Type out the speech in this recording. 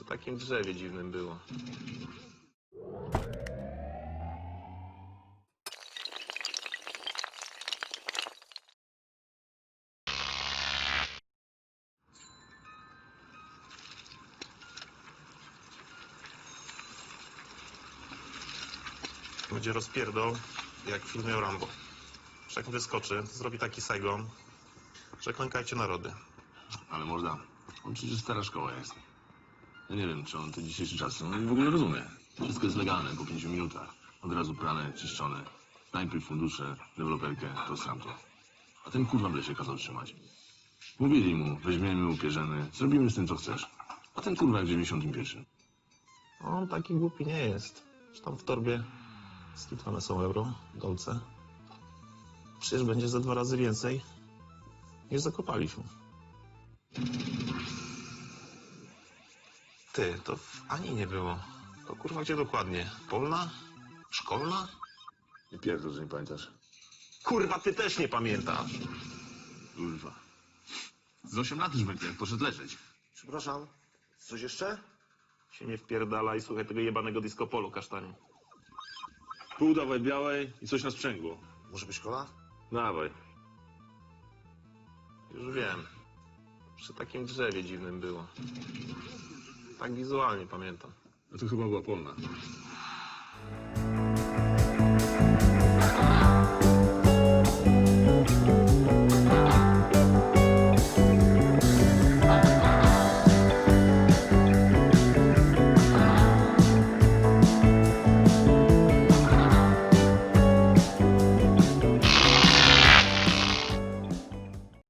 Przy takim drzewie dziwnym było. Będzie rozpierdol, jak w filmie o Rambo. Wyskoczy, zrobi taki Saigon, że klękajcie narody. Ale morda, on przecież stara szkoła jest. Nie wiem, czy on te dzisiejsze czasy no, w ogóle rozumie. Wszystko jest legalne po pięciu minutach. Od razu prane, czyszczone. Najpierw fundusze, deweloperkę, to sam to. A ten kurwa w lesie kazał trzymać. Mówili mu, weźmiemy, upierzemy, zrobimy z tym, co chcesz. A ten kurwa w 91. On taki głupi nie jest. Czy tam w torbie skitrane są euro, dolce. Przecież będzie za dwa razy więcej niż zakopaliśmy. Ty, to w Ani nie było. To kurwa gdzie dokładnie? Polna? Szkolna? Nie pierdol, że nie pamiętasz. Kurwa, ty też nie pamiętasz. Kurwa. Z 8 lat już będzie, jak poszedł leżeć. Przepraszam, coś jeszcze? Się nie wpierdala i słuchaj tego jebanego disco polo, kasztanie. Pół dawaj białej i coś na sprzęgło. Może być kola? Dawaj. Już wiem. Przy takim drzewie dziwnym było. Tak wizualnie pamiętam. No to chyba była polna.